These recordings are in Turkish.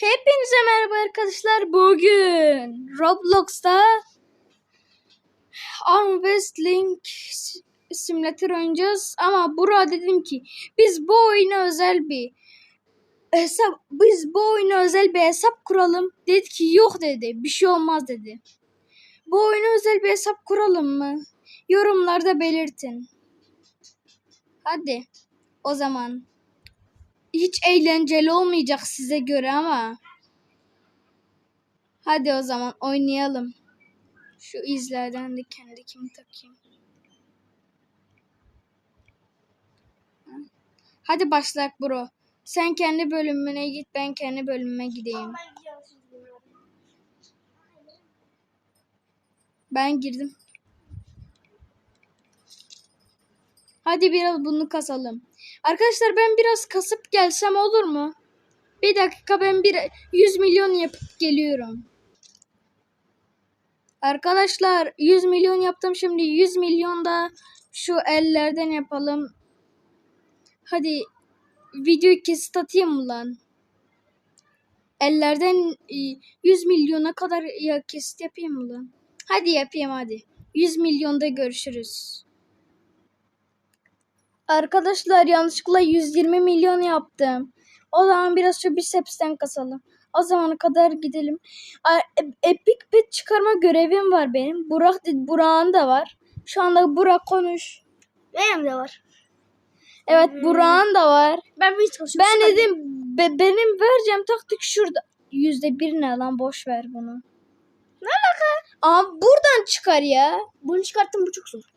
Hepinize merhaba arkadaşlar. Bugün Roblox'ta Arm Wrestling s- simülatör oynayacağız. Ama Burak'a dedim ki biz bu oyuna özel bir hesap biz bu oyuna özel bir hesap kuralım. Dedi ki yok dedi. Bir şey olmaz dedi. Bu oyuna özel bir hesap kuralım mı? Yorumlarda belirtin. Hadi. O zaman hiç eğlenceli olmayacak size göre ama. Hadi o zaman oynayalım. Şu izlerden de kendi kimi takayım. Hadi başlayak bro. Sen kendi bölümüne git ben kendi bölümüme gideyim. Ben girdim. Hadi biraz bunu kasalım. Arkadaşlar ben biraz kasıp gelsem olur mu? Bir dakika ben bir 100 milyon yapıp geliyorum. Arkadaşlar 100 milyon yaptım şimdi 100 milyon da şu ellerden yapalım. Hadi videoyu kesit atayım mı lan? Ellerden e, 100 milyona kadar ya kesit yapayım mı lan? Hadi yapayım hadi. 100 milyonda görüşürüz. Arkadaşlar yanlışlıkla 120 milyon yaptım. O zaman biraz şu bicepsten kasalım. O zamana kadar gidelim. E- Epic pet çıkarma görevim var benim. Burak Burak'ın da var. Şu anda Burak konuş. Benim de var. Evet Burak'ın da var. Ben hiç konuşuyorum. Ben dedim be- benim vereceğim taktik şurada. Yüzde bir ne lan boş ver bunu. Ne alaka? Aa buradan çıkar ya. Bunu çıkarttım bu çok zor.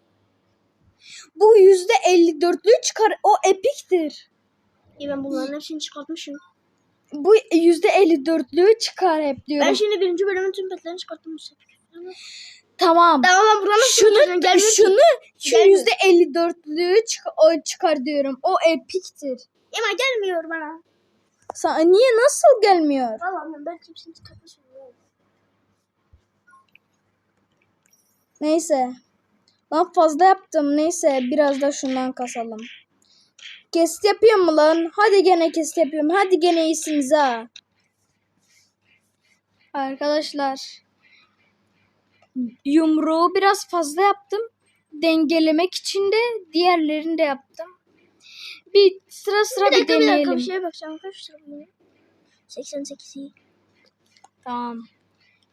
Bu yüzde 54'lü çıkar. O epiktir. İyi ben bunların hepsini çıkartmışım. Bu yüzde 54'lüğü çıkar hep diyorum. Ben şimdi birinci bölümün tüm petlerini çıkarttım. Tamam. Tamam ben buranın Şunu şunu şu yüzde 54'lüğü çık o çıkar diyorum. O epiktir. Ama gelmiyor bana. Sana niye nasıl gelmiyor? Tamam ben hepsini çıkartmışım. Neyse. Lan fazla yaptım. Neyse biraz da şundan kasalım. Kesit yapıyorum mu lan? Hadi gene kesit yapıyorum. Hadi gene iyisiniz ha. Arkadaşlar. Yumruğu biraz fazla yaptım. Dengelemek için de diğerlerini de yaptım. Bir sıra sıra Bir bir, dakika bir dakika deneyelim. bir şeye bakacağım. Kaç lira bu? 88 iyi. Tamam.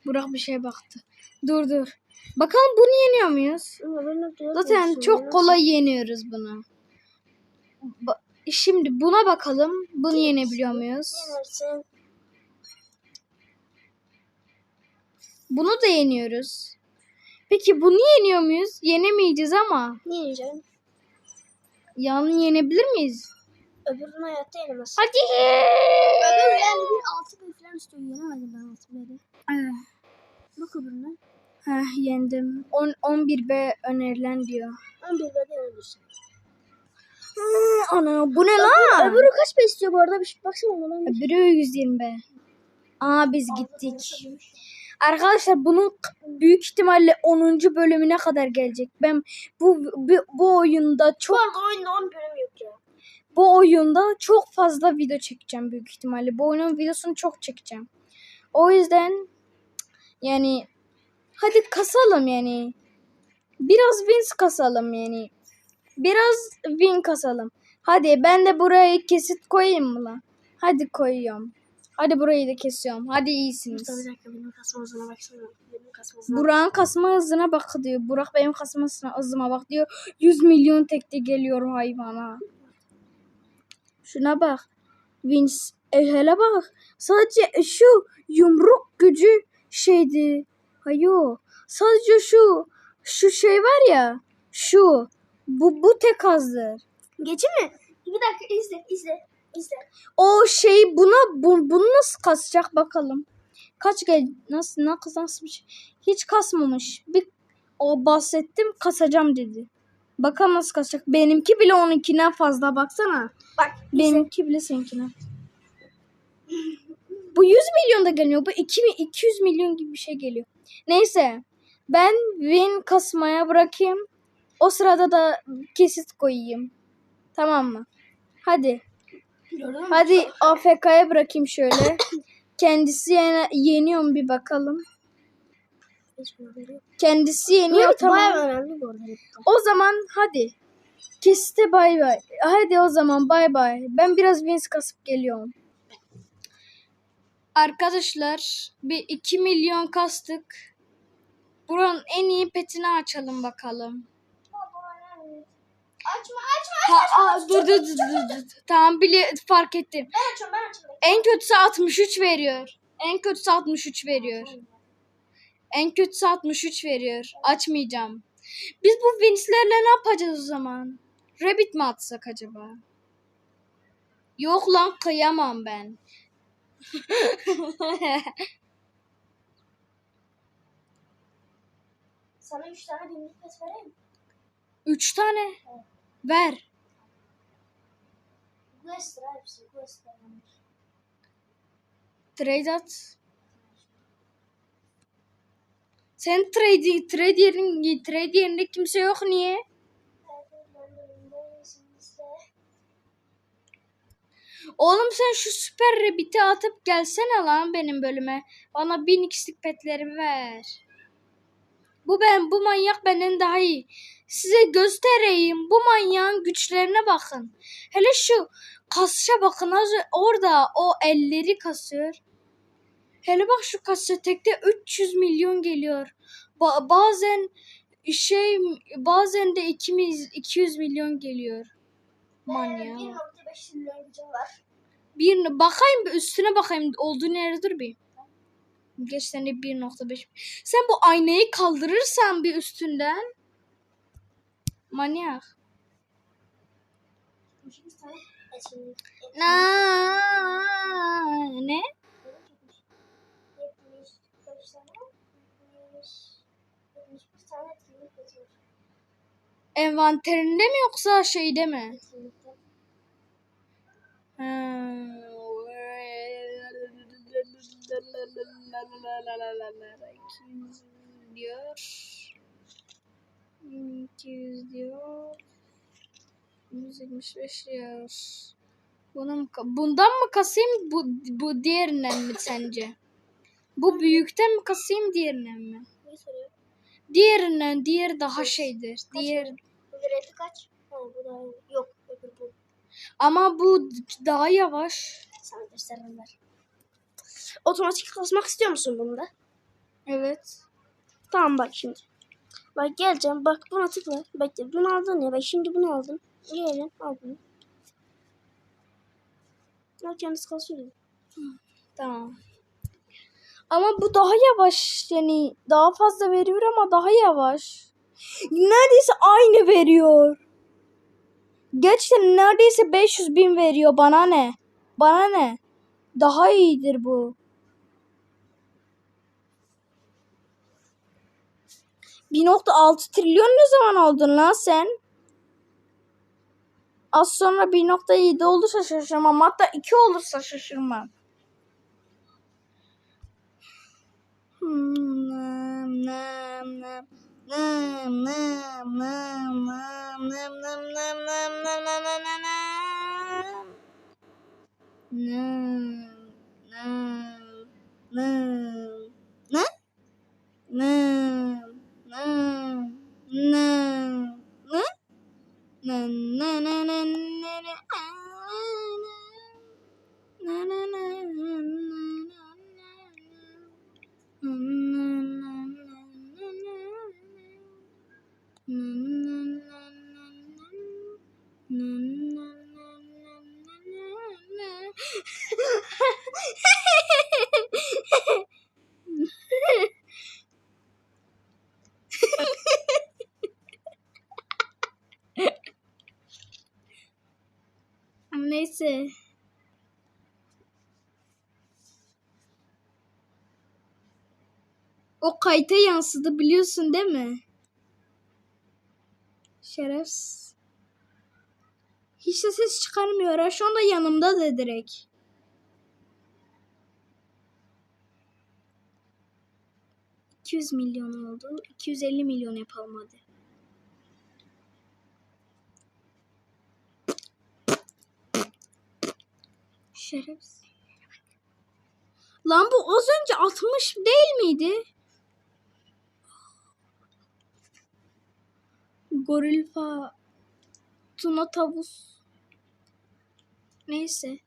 Burak bir şeye baktı. Dur dur. Bakalım bunu yeniyor muyuz? Zaten çok kolay yeniyoruz bunu. Ba- Şimdi buna bakalım. Bunu yenebiliyor muyuz? Bunu da yeniyoruz. Peki bunu yeniyor muyuz? Yenemeyeceğiz ama. Ne yiyeceğim? Yanı yenebilir miyiz? Öbürünü hayatta yenemezsin. Hadi. Öbür yani bir altı bin falan istiyor. Yenemedim ben altı bini. Eh, Bak öbürüne. Heh, yendim. 10 11B önerilen diyor. 11 bede yenebilirsin. Ana bu ne lan? Öbürü kaç be istiyor bu arada? Bir şey baksana ona. Öbürü 120B. Aa biz gittik. Arkadaşlar bunun büyük ihtimalle 10. bölümüne kadar gelecek. Ben bu bu, bu oyunda çok anda oyunda 10 bölüm yok ya. bu oyunda çok fazla video çekeceğim büyük ihtimalle. Bu oyunun videosunu çok çekeceğim. O yüzden yani hadi kasalım yani. Biraz wins kasalım yani. Biraz win kasalım. Hadi ben de burayı kesit koyayım mı lan? Hadi koyuyorum. Hadi burayı da kesiyorum. Hadi iyisiniz. Mustafa bir dakika benim kasma hızına baksana. Benim kasma hızına. Burak'ın kasma hızına bak diyor. Burak benim kasma hızıma bak diyor. 100 milyon tekte geliyor hayvana. Şuna bak. Vince e, hele bak. Sadece şu yumruk gücü şeydi. Hayo. Sadece şu şu şey var ya. Şu. Bu bu tek azdır. Geçi mi? Bir dakika izle izle. izle. O şey buna bu, bunu nasıl kasacak bakalım. Kaç gel nasıl nasıl bir şey. Hiç kasmamış. Bir o bahsettim kasacağım dedi. Bakalım nasıl kasacak. Benimki bile onunkinden fazla baksana. Bak Benimki bile seninkinden. Bu 100 milyon da gelmiyor. Bu 2000, 200 milyon gibi bir şey geliyor. Neyse. Ben win kasmaya bırakayım. O sırada da kesit koyayım. Tamam mı? Hadi. Hadi AFK'ya bırakayım şöyle. Kendisi yene, yeniyor mu bir bakalım. Kendisi yeniyor Rabbit tamam. O zaman hadi. Keste bay bay. Hadi o zaman bay bay. Ben biraz Vince kasıp geliyorum. Arkadaşlar bir 2 milyon kastık. Buranın en iyi petini açalım bakalım. Açma açma. Ha, aa, dur, dur, dur, dur, dur. Tamam bile fark ettim. Ben açıyorum ben açıyorum. En kötüsü 63 veriyor. En kötüsü 63 veriyor. En kötüsü 63 veriyor. Açmayacağım. Biz bu Vince'lerle ne yapacağız o zaman? Rabbit mi atsak acaba? Yok lan kıyamam ben. Sana 3 tane binlik pes vereyim mi? Üç tane. Ver. Quest'tir hepsi. Quest'tir. Trade at. Sen trade, trade, yerin, trade yerinde kimse yok niye? Oğlum sen şu süper rabbit'i atıp gelsene lan benim bölüme. Bana bin x'lik petleri ver. Bu ben bu manyak benden daha iyi. Size göstereyim. Bu manyağın güçlerine bakın. Hele şu kasışa bakın. Az orada o elleri kasıyor. Hele bak şu kasışa tekte 300 milyon geliyor. Ba- bazen şey bazen de 200, 200 milyon geliyor. Manyak. 1.5 trilyon gücüm var. Bir bakayım bir üstüne bakayım olduğu neredir bir. Geç sen de 1.5. Sen bu aynayı kaldırırsan bir üstünden. Manyak. Na ne? 75 tane. 70 71 tane etkinlik geçiyor. Envanterinde mi yoksa şeyde mi? Ha. diyor. 200 diyor. 175 diyor. Bunu mu, ka- bundan mı kasayım bu, bu diğerinden mi sence? Bu büyükten mi kasayım diğerinden mi? Diğerinden diğer daha şeydir. Diğer Bu ücreti kaç? Ha bu da yok. Öbür bu. ama bu daha yavaş. Sana gösteririm ver. Otomatik kasmak istiyor musun bunda? Evet. Tamam bak şimdi. Bak geleceğim. Bak buna tıkla. Bekle. Bunu aldın ya. Bak şimdi bunu aldım. Gelelim. Al bunu. Al kendisi kasıyor. Tamam. Ama bu daha yavaş yani daha fazla veriyor ama daha yavaş. Neredeyse aynı veriyor. Gerçekten neredeyse 500 bin veriyor bana ne? Bana ne? Daha iyidir bu. 1.6 trilyon ne zaman oldun lan sen? Az sonra 1.7 olursa şaşırmam. Hatta 2 olursa şaşırmam. O kayıta yansıdı biliyorsun değil mi? Şerefsiz. Hiç de ses çıkarmıyor. ha. Şu anda yanımda da direkt. ...200 milyon oldu. 250 milyon yapalım hadi. Şerefsiz. Lan bu az önce 60 değil miydi? Gorilfa Tuna tavus Neyse.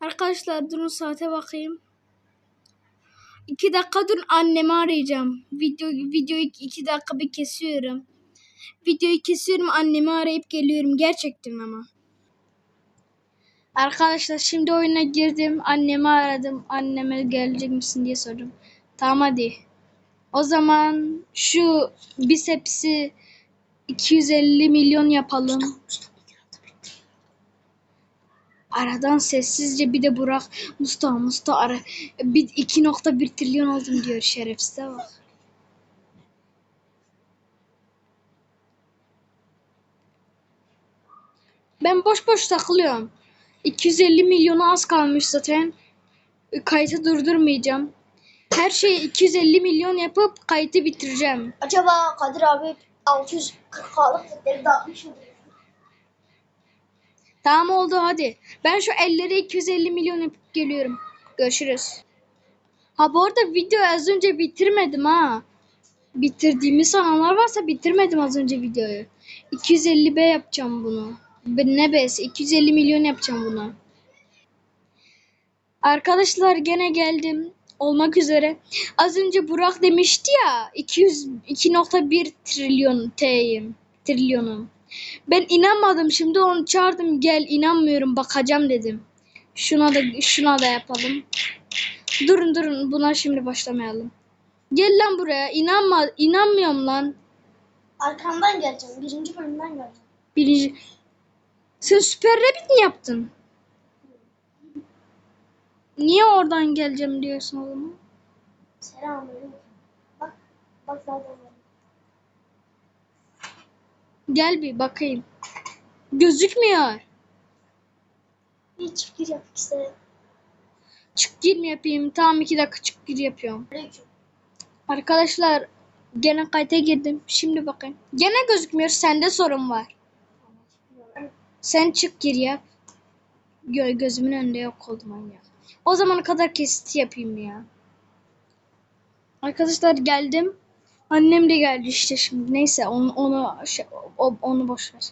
Arkadaşlar durun saate bakayım. İki dakika durun annemi arayacağım. Video, videoyu iki dakika bir kesiyorum. Videoyu kesiyorum annemi arayıp geliyorum gerçekten ama. Arkadaşlar şimdi oyuna girdim. Annemi aradım. Anneme gelecek misin diye sordum. Tamam hadi. O zaman şu bisepsi 250 milyon yapalım. Aradan sessizce bir de Burak Mustafa Mustafa ara bir 2.1 trilyon oldum diyor şerefsize bak. Ben boş boş takılıyorum. 250 milyona az kalmış zaten. Kayıtı durdurmayacağım. Her şeyi 250 milyon yapıp kayıtı bitireceğim. Acaba Kadir abi 640 setleri dağıtmış mı? Tamam oldu hadi. Ben şu elleri 250 milyon yapıp geliyorum. Görüşürüz. Ha bu arada video az önce bitirmedim ha. Bitirdiğimi sananlar varsa bitirmedim az önce videoyu. 250B yapacağım bunu. Ne B'si? 250 milyon yapacağım bunu. Arkadaşlar gene geldim. Olmak üzere. Az önce Burak demişti ya 200 2.1 trilyon T'yim. Trilyonum. Ben inanmadım. Şimdi onu çağırdım. Gel inanmıyorum bakacağım dedim. Şuna da şuna da yapalım. Durun durun buna şimdi başlamayalım. Gel lan buraya. İnanma inanmıyorum lan. Arkamdan geleceğim. Birinci bölümden geleceğim. Birinci. Sen süper rabbit mi yaptın? Niye oradan geleceğim diyorsun o zaman? Selamünaleyküm. Bak. Bak zaten. Gel bir bakayım. Gözükmüyor. Bir çift gir yapmak istedim. Çık gir mi yapayım? Tamam iki dakika çık gir yapıyorum. Aleyküm. Arkadaşlar gene kayıta girdim. Şimdi bakayım. Gene gözükmüyor. Sende sorun var. Sen çık gir yap. Gö gözümün önünde yok oldu manyak. O zamana kadar kesit yapayım ya. Arkadaşlar geldim. Annem de geldi işte şimdi. Neyse onu onu şey, o- onu boş ver.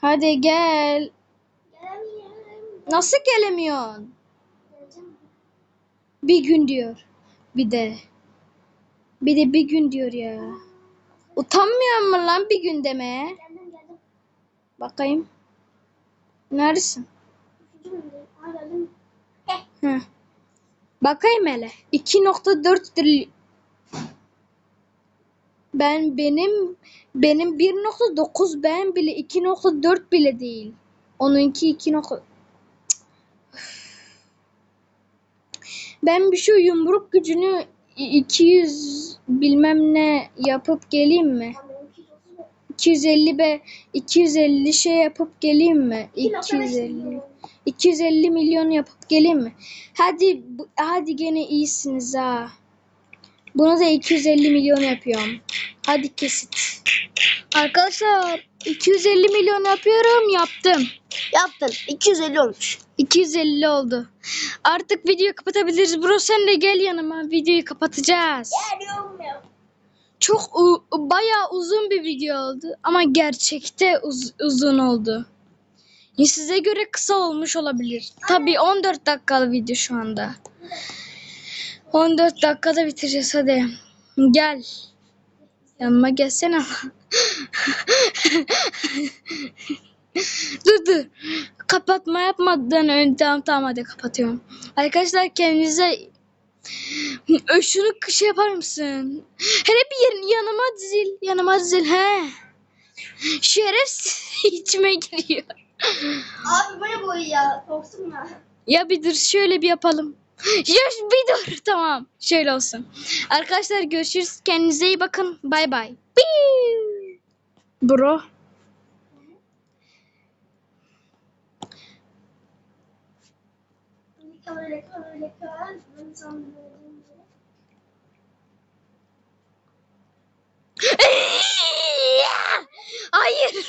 Hadi gel. Gelemiyorum. Nasıl gelemiyorsun? Geleceğim. Bir gün diyor. Bir de. Bir de bir gün diyor ya. Utanmıyor mu lan bir gün demeye? Geldim geldim. Bakayım. Neredesin? Geldim. Hı. Bakayım hele. 2.4 trilyon. Ben benim benim 1.9 ben bile 2.4 bile değil. Onunki 2. nokta- Cık. Ben bir şu yumruk gücünü 200 bilmem ne yapıp geleyim mi? Ha benimki 130 mu? 250 be 250 şey yapıp geleyim mi? 2.5 250. milyon. 250 milyon yapıp geleyim mi? Hadi hadi gene iyisiniz ha. Bunu da 250 milyon yapıyorum. Hadi kesit. Arkadaşlar 250 milyon yapıyorum yaptım. Yaptın. 250 olmuş. 250 oldu. Artık videoyu kapatabiliriz. Bro sen de gel yanıma. Videoyu kapatacağız. Geliyorum ya. Çok bayağı uzun bir video oldu ama gerçekte uz- uzun oldu. Size göre kısa olmuş olabilir. Tabii 14 dakikalı video şu anda. 14 dakikada bitireceğiz hadi. Gel. Yanıma gelsene. dur dur. Kapatma yapmadan önce tamam tamam hadi kapatıyorum. Arkadaşlar kendinize şunu şey yapar mısın? Hele bir yan- yanıma dizil. Yanıma dizil he. Şeref içime giriyor. Abi bu ne boyu ya? Korktum ya. Ya bir dur şöyle bir yapalım. Yaş bir dur tamam. Şöyle olsun. Arkadaşlar görüşürüz. Kendinize iyi bakın. Bay bay. Bro. Hayır.